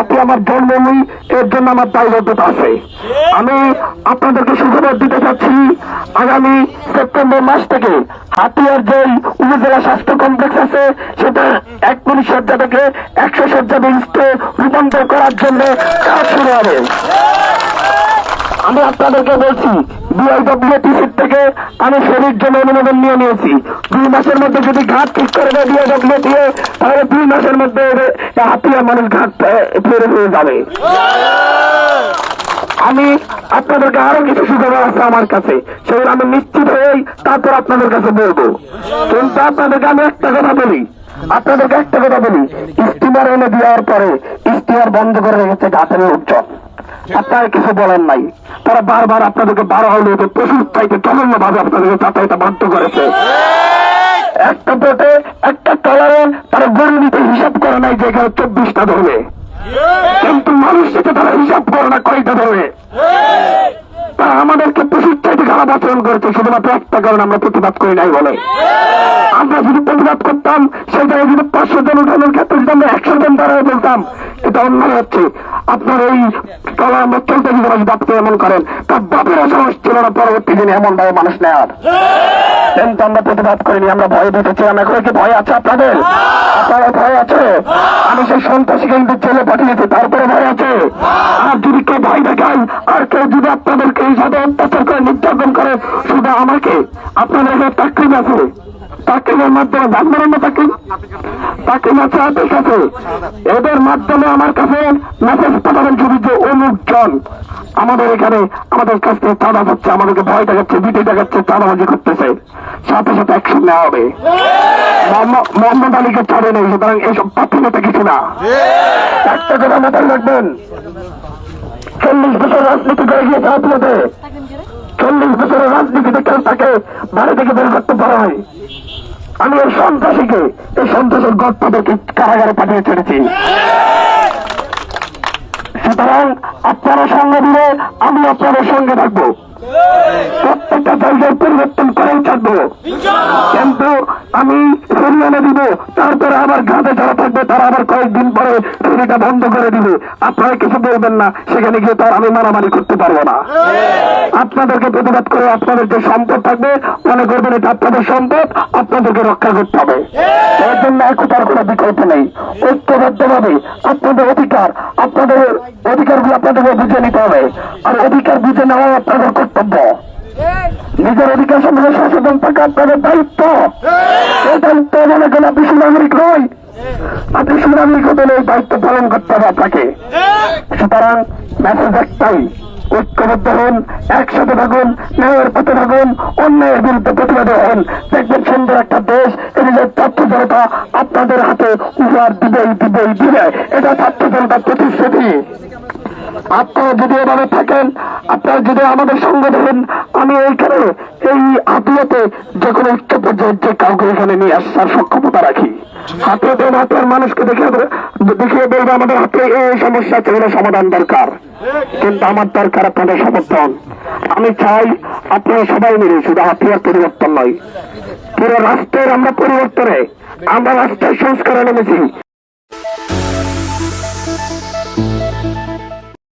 হাতে আমার জন্ম নেই এর জন্য আমার দায়বদ্ধতা আছে। আমি আপনাদেরকে সুখবর দিতে চাচ্ছি আগামী সেপ্টেম্বর মাস থেকে হাতিয়ার যে উপজেলা স্বাস্থ্য কমপ্লেক্স আছে। সেটা এক পুলিশ শয্যা থেকে একশো শয্যা বিশিষ্ট রূপান্তর করার জন্য কাজ শুরু হবে। আমি আপনাদেরকে বলছি বিআইডব্লিউটিসির থেকে আমি শরীর জন্য অনুমোদন নিয়ে নিয়েছি। দুই মাসের মধ্যে যদি ঘাট ঠিক করে দেয় তাহলে দুই মাসের মধ্যে হাতিয়ার মানুষ ঘাট ফিরে হয়ে যাবে। আমি আপনাদেরকে আরও কিছু সুখবর আছে আমার কাছে। সেগুলো আমি নিশ্চিত হয়েই তারপর আপনাদের কাছে বলব। কিন্তু আপনাদেরকে আমি একটা কথা বলি। আপনাদেরকে একটা কথা বলি। স্টিমার এনে দেওয়ার পরে স্টিমার বন্ধ করে রেখেছে ঘাটের লোকজন। আপনারা কিছু বলেন নাই। তারা বারবার আপনাদেরকে বারো হলে প্রচুর চাইতে জঘন্য ভাবে আপনাদেরকে যাতায়াত বাধ্য করেছে। একটা বোটে একটা টলারে তারা গরু নিতে হিসাব করে নাই যে এখানে চব্বিশটা ধরবে। কিন্তু মানুষ থেকে তারা হিসাব করে না কয়টা ধরবে। তারা আমাদেরকে খারাপ আচরণ করেছে, শুধুমাত্র একটা কারণে আমরা প্রতিবাদ করি নাই বলে। আমরা যদি প্রতিবাদ করতাম, সেই জায়গায় যদি পাঁচশো জন উঠানোর ক্ষেত্রে যদি আমরা একশো জন দাঁড়ায় বলতাম, এটা অন্যায় হচ্ছে। আপনার এই আমরা চলতে যদি আপনি এমন করেন, তার বাপের সাহস ছিল না, পরবর্তী দিনে এমন ভাবে মানুষ নেওয়ার কিন্তু আমরা প্রতিবাদ করিনি, আমরা ভয় দিতেছিলাম এখন কি ভয় আছে আপনাদের? আপনারা ভয় আছে? আমি সেই সন্ত্রাসীকে কিন্তু জেলে পাঠিয়েছি, তারপরে ভয় আছে। আর যদি কেউ ভয় দেখাই আর কেউ যদি আপনাদেরকে এই সাথে অত্যাচার করে নির্যাতন করে শুধু আমাকে আপনাদের এখানে চাকরি আছে। চাকরির মাধ্যমে ভাগবারণ্য চাকরি চাকরি আছে হাতের কাছে এদের মাধ্যমে আমার কাছে মেসেজ পাঠাবেন শুধু যে, অমুক জন আমাদের এখানে আমাদের কাছ থেকে চাঁদা যাচ্ছে আমাদেরকে ভয় দেখাচ্ছে দিতে দেখাচ্ছে, চাঁদাবাজি করতেছে। সাথে সাথে অ্যাকশন নেওয়া হবে। মোহাম্মদ- আলীকে ছাড়ে নেই, সুতরাং এইসব প্রাথমিকতা কিছু না। একটা কথা মাথায় রাখবেন। চল্লিশ বছর রাজনীতি করে গিয়েছে আপনাদের চল্লিশ বছরের রাজনীতিতে কেউ তাকে বাড়ি থেকে বের করতে পারা হয় আমি এই সন্ত্রাসীকে, এই সন্ত্রাসের গড কারাগারে পাঠিয়ে ছেড়েছি। সুতরাং আপনারা সঙ্গে দিলে আমি আপনাদের সঙ্গে থাকব। প্রত্যেকটা জায়গায় পরিবর্তন করেই থাকব কিন্তু আমি ফেরিয়ে দিব। তারপরে আবার ঘাটে যারা থাকবে, তারা আবার কয়েকদিন পরে ফেরিটা বন্ধ করে দিবে। আপনারা কিছু বলবেন না, সেখানে গিয়ে তার আমি মারামারি করতে পারব না। আপনাদেরকে প্রতিবাদ করে আপনাদের যে সম্পদ থাকবে, মনে করবেন এটা আপনাদের সম্পদ, আপনাদেরকে রক্ষা করতে হবে। এর জন্য একতার কোনো বিকল্প নেই। ঐক্যবদ্ধ ভাবে আপনাদের অধিকার, আপনাদের অধিকারগুলো আপনাদেরকে বুঝে নিতে হবে। আর অধিকার বুঝে নেওয়া আপনাদের কর্তব্য। নিজের অধিকার সম্পর্কে সচেতন থাকা আপনাদের দায়িত্ব। দায়িত্ব মনে করেন আপনি সুনাগরিক ঐক্যবদ্ধ হন একসাথে থাকুন ন্যায়ের পথে থাকুন অন্যায়ের বিরুদ্ধে প্রতিবাদে হন দেখবেন সুন্দর একটা দেশ এদিকে ছাত্র জনতা আপনাদের হাতে উপহার দিবেই দিবেই দিবে এটা ছাত্র জনতার প্রতিশ্রুতি আপনারা যদি এভাবে থাকেন আপনারা যদি আমাদের সঙ্গে ধরেন আমি এইখানে, এই হাতিয়াতে যে কোনো উচ্চ পর্যায়ের যে কাউকে এখানে নিয়ে আসার সক্ষমতা রাখি হাতে দেন হাতের মানুষকে দেখে দেখিয়ে বলবে আমাদের হাতে এই সমস্যা আছে সমাধান দরকার। কিন্তু আমার দরকার আপনাদের সমর্থন। আমি চাই আপনারা সবাই মিলে শুধু হাতিয়ার পরিবর্তন নয়, পুরো রাষ্ট্রের আমরা পরিবর্তনে, আমরা রাষ্ট্রের সংস্কারে নেমেছি।